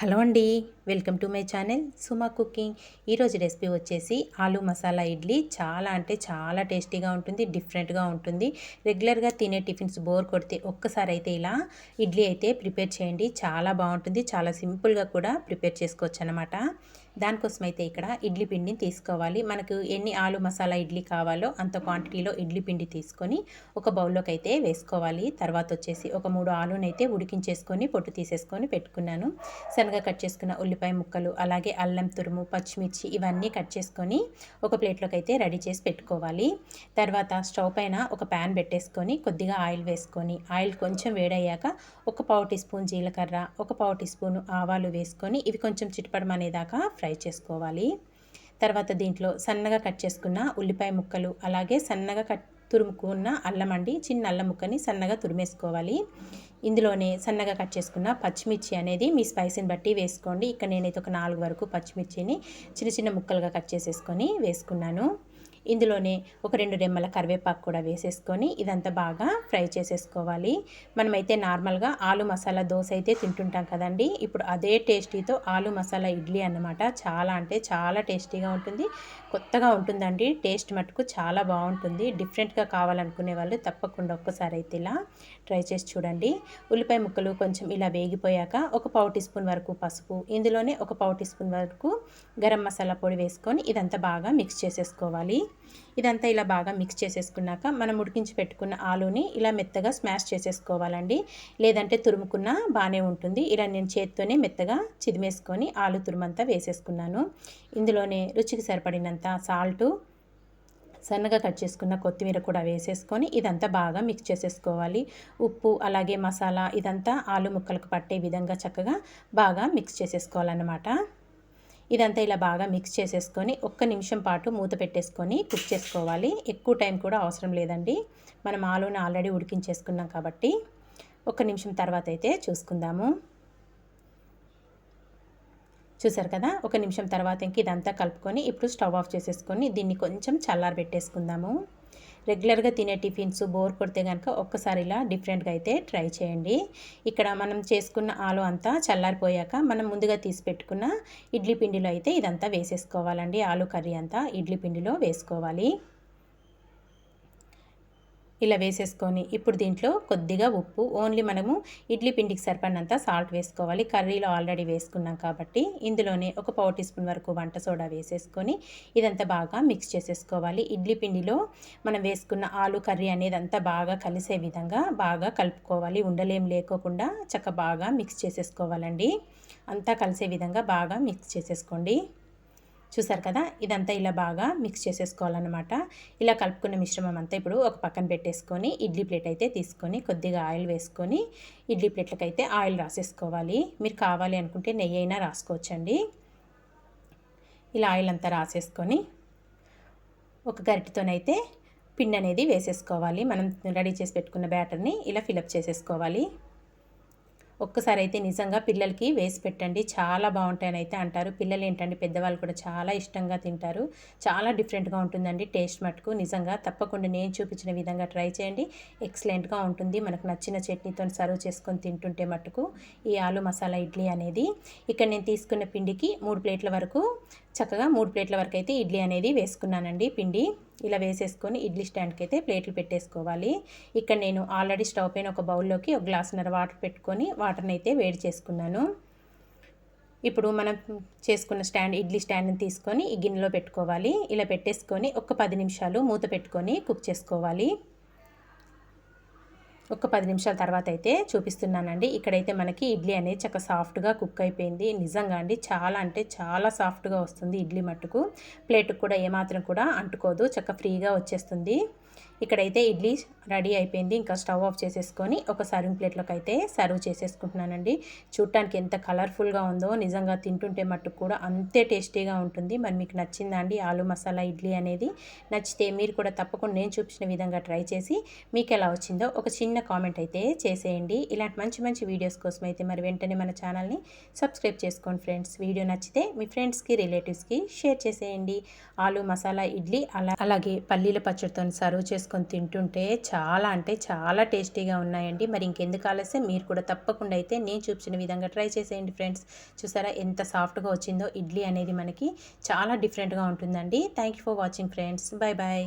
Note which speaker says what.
Speaker 1: Hello అండి welcome to my channel Suma cooking. ఈరోజు recipe వచ్చేసి ఆలు మసాలా ఇడ్లీ. చాలా అంటే చాలా టేస్టీగా ఉంటుంది డిఫరెంట్గా ఉంటుంది. రెగ్యులర్గా తినే టిఫిన్స్ బోర్ కొడితే ఒక్కసారి అయితే ఇలా ఇడ్లీ అయితే ప్రిపేర్ చేయండి. చాలా బాగుంటుంది చాలా సింపుల్గా కూడా ప్రిపేర్ చేసుకోవచ్చు అనమాట దానికోసం అయితే ఇక్కడ ఇడ్లీ పిండిని తీసుకోవాలి. మనకు ఎన్ని ఆలు మసాలా ఇడ్లీ కావాలో అంత క్వాంటిటీలో ఇడ్లీ పిండి తీసుకొని ఒక బౌల్లోకి అయితే వేసుకోవాలి. తర్వాత వచ్చేసి ఒక మూడు ఆలునైతే ఉడికించేసుకొని పొట్టు తీసేసుకొని పెట్టుకున్నాను. సన్నగా కట్ చేసుకున్న ఉల్లిపాయ ముక్కలు అలాగే అల్లం తురుము పచ్చిమిర్చి ఇవన్నీ కట్ చేసుకొని ఒక ప్లేట్లోకి అయితే రెడీ చేసి పెట్టుకోవాలి. తర్వాత స్టవ్ పైన ఒక ప్యాన్ పెట్టేసుకొని కొద్దిగా ఆయిల్ వేసుకొని ఆయిల్ కొంచెం వేడయ్యాక ఒక పావు టీ స్పూన్ జీలకర్ర ఒక పావు టీ స్పూన్ ఆవాలు వేసుకొని ఇవి కొంచెం చిటపడమనేదాకా ఫ్రై చేసుకోవాలి. తర్వాత దీంట్లో సన్నగా కట్ చేసుకున్న ఉల్లిపాయ ముక్కలు అలాగే సన్నగా కట్ తురుముకున్న అల్లం అండి చిన్న అల్లం ముక్కని సన్నగా తురిమేసుకోవాలి. ఇందులోనే సన్నగా కట్ చేసుకున్న పచ్చిమిర్చి అనేది మీ స్పైసీని బట్టి వేసుకోండి. ఇక్కడ నేనైతే ఒక నాలుగు వరకు పచ్చిమిర్చిని చిన్న చిన్న ముక్కలుగా కట్ చేసేసుకొని వేసుకున్నాను. ఇందులోనే ఒక రెండు రెమ్మల కరివేపాకు కూడా వేసేసుకొని ఇదంతా బాగా ఫ్రై చేసేసుకోవాలి. మనమైతే నార్మల్గా ఆలు మసాలా దోశ అయితే తింటుంటాం కదండి. ఇప్పుడు అదే టేస్టీతో ఆలు మసాలా ఇడ్లీ అన్నమాట. చాలా అంటే చాలా టేస్టీగా ఉంటుంది. కొత్తగా ఉంటుందండి. టేస్ట్ మటుకు చాలా బాగుంటుంది. డిఫరెంట్గా కావాలనుకునే వాళ్ళు తప్పకుండా ఒక్కసారి అయితే ఇలా ట్రై చేసి చూడండి. ఉల్లిపాయ ముక్కలు కొంచెం ఇలా వేగిపోయాక ఒక పావు టీ స్పూన్ వరకు పసుపు ఇందులోనే ఒక పావు టీ స్పూన్ వరకు గరం మసాలా పొడి వేసుకొని ఇదంతా బాగా మిక్స్ చేసేసుకోవాలి. ఇదంతా ఇలా బాగా మిక్స్ చేసేసుకున్నాక మనం ఉడికించి పెట్టుకున్న ఆలుని ఇలా మెత్తగా స్మాష్ చేసేసుకోవాలండి. లేదంటే తురుముకున్న బాగానే ఉంటుంది. ఇలా నేను చేత్తోనే మెత్తగా చిదిమేసుకొని ఆలు తురుమంతా వేసేసుకున్నాను. ఇందులోనే రుచికి సరిపడినంత సాల్టు సన్నగా కట్ చేసుకున్న కొత్తిమీర కూడా వేసేసుకొని ఇదంతా బాగా మిక్స్ చేసేసుకోవాలి. ఉప్పు అలాగే మసాలా ఇదంతా ఆలు ముక్కలకు పట్టే విధంగా చక్కగా బాగా మిక్స్ చేసేసుకోవాలన్నమాట. ఇదంతా ఇలా బాగా మిక్స్ చేసేసుకొని ఒక్క నిమిషం పాటు మూత పెట్టేసుకొని కుక్ చేసుకోవాలి. ఎక్కువ టైం కూడా అవసరం లేదండి. మనం ఆలుని ఆల్రెడీ ఉడికించేసుకున్నాం కాబట్టి ఒక్క నిమిషం తర్వాత అయితే చూసుకుందాము. చూసారు కదా? ఒక నిమిషం తర్వాత ఇంక ఇదంతా కలుపుకొని ఇప్పుడు స్టవ్ ఆఫ్ చేసేసుకొని దీన్ని కొంచెం చల్లారబెట్టేసుకుందాము. రెగ్యులర్గా తినే టిఫిన్స్ బోర్ కొడితే కనుక ఒక్కసారి ఇలా డిఫరెంట్గా అయితే ట్రై చేయండి. ఇక్కడ మనం చేసుకున్న ఆలు అంతా చల్లారిపోయాక మనం ముందుగా తీసి పెట్టుకున్న ఇడ్లీ పిండిలో అయితే ఇదంతా వేసేసుకోవాలండి. ఆలు కర్రీ అంతా ఇడ్లీ పిండిలో వేసుకోవాలి. ఇలా వేసేసుకొని ఇప్పుడు దీంట్లో కొద్దిగా ఉప్పు ఓన్లీ మనము ఇడ్లీ పిండికి సరిపడినంత సాల్ట్ వేసుకోవాలి. కర్రీలో ఆల్రెడీ వేసుకున్నాం కాబట్టి ఇందులోనే ఒక పావు టీ స్పూన్ వరకు వంట సోడా వేసేసుకొని ఇదంతా బాగా మిక్స్ చేసేసుకోవాలి. ఇడ్లీ పిండిలో మనం వేసుకున్న ఆలు కర్రీ అనేది అంతా బాగా కలిసే విధంగా బాగా కలుపుకోవాలి. ఉండలేం లేకోకుండా చక్క బాగా మిక్స్ చేసేసుకోవాలండి. అంతా కలిసే విధంగా బాగా మిక్స్ చేసేసుకోండి. చూసారు కదా? ఇదంతా ఇలా బాగా మిక్స్ చేసేసుకోవాలన్నమాట. ఇలా కలుపుకున్న మిశ్రమం అంతా ఇప్పుడు ఒక పక్కన పెట్టేసుకొని ఇడ్లీ ప్లేట్ అయితే తీసుకొని కొద్దిగా ఆయిల్ వేసుకొని ఇడ్లీ ప్లేట్లకైతే అయితే ఆయిల్ రాసేసుకోవాలి. మీరు కావాలి అనుకుంటే నెయ్యి అయినా రాసుకోవచ్చండి. ఇలా ఆయిల్ అంతా రాసేసుకొని ఒక గరిటెతోనైతే పిండి అనేది వేసేసుకోవాలి. మనం రెడీ చేసి పెట్టుకున్న బ్యాటర్ని ఇలా ఫిలప్ చేసేసుకోవాలి. ఒక్కసారి అయితే నిజంగా పిల్లలకి వేసి పెట్టండి. చాలా బాగుంటాయని అయితే అంటారు. పిల్లలు ఏంటంటే పెద్దవాళ్ళు కూడా చాలా ఇష్టంగా తింటారు. చాలా డిఫరెంట్గా ఉంటుందండి టేస్ట్ మటుకు. నిజంగా తప్పకుండా నేను చూపించిన విధంగా ట్రై చేయండి. ఎక్సలెంట్గా ఉంటుంది. మనకు నచ్చిన చట్నీతో సర్వ్ చేసుకొని తింటుంటే మటుకు ఈ ఆలు మసాలా ఇడ్లీ అనేది. ఇక్కడ నేను తీసుకున్న పిండికి మూడు ప్లేట్ల వరకు చక్కగా మూడు ప్లేట్ల వరకు అయితే ఇడ్లీ అనేది వేసుకున్నానండి. పిండి ఇలా వేసేసుకొని ఇడ్లీ స్టాండ్కి అయితే ప్లేట్లు పెట్టేసుకోవాలి. ఇక్కడ నేను ఆల్రెడీ స్టవ్ పైన ఒక బౌల్లోకి ఒక గ్లాసున్నర వాటర్ పెట్టుకొని వాటర్ని అయితే వేడి చేసుకున్నాను. ఇప్పుడు మనం చేసుకున్న స్టాండ్ ఇడ్లీ స్టాండ్ని తీసుకొని ఈ గిన్నెలో పెట్టుకోవాలి. ఇలా పెట్టేసుకొని ఒక పది నిమిషాలు మూత పెట్టుకొని కుక్ చేసుకోవాలి. ఒక పది నిమిషాల తర్వాత అయితే చూపిస్తున్నానండి. ఇక్కడైతే మనకి ఇడ్లీ అనేది చక్క సాఫ్ట్గా కుక్ అయిపోయింది. నిజంగా అండి చాలా అంటే చాలా సాఫ్ట్గా వస్తుంది ఇడ్లీ మట్టుకు. ప్లేట్కి కూడా ఏమాత్రం కూడా అంటుకోదు. చక్క ఫ్రీగా వచ్చేస్తుంది. ఇక్కడైతే ఇడ్లీ రెడీ అయిపోయింది. ఇంకా స్టవ్ ఆఫ్ చేసేసుకొని ఒక సర్వింగ్ ప్లేట్లోకి అయితే సర్వ్ చేసేసుకుంటున్నానండి. చూడటానికి ఎంత కలర్ఫుల్గా ఉందో నిజంగా తింటుంటే మట్టుకు కూడా అంతే టేస్టీగా ఉంటుంది. మరి మీకు నచ్చిందా అండి ఆలు మసాలా ఇడ్లీ అనేది? నచ్చితే మీరు కూడా తప్పకుండా నేను చూపించిన విధంగా ట్రై చేసి మీకు ఎలా వచ్చిందో ఒక చిన్న కామెంట్ అయితే చేసేయండి. ఇలాంటి మంచి మంచి వీడియోస్ కోసం అయితే మరి వెంటనే మన ఛానల్ని సబ్స్క్రైబ్ చేసుకోండి ఫ్రెండ్స్ వీడియో నచ్చితే మీ ఫ్రెండ్స్కి రిలేటివ్స్కి షేర్ చేసేయండి. ఆలు మసాలా ఇడ్లీ అలా అలాగే పల్లీల పచ్చడితో సర్వ్ సర్వ్ చేసుకొని తింటుంటే చాలా అంటే చాలా టేస్టీగా ఉన్నాయండి. మరి ఇంకెందుకు ఆలస్యం? మీరు కూడా తప్పకుండా అయితే నేను చూపించిన విధంగా ట్రై చేసేయండి ఫ్రెండ్స్. చూసారా ఎంత సాఫ్ట్గా వచ్చిందో? ఇడ్లీ అనేది మనకి చాలా డిఫరెంట్గా ఉంటుందండి. Thank you for watching friends. Bye bye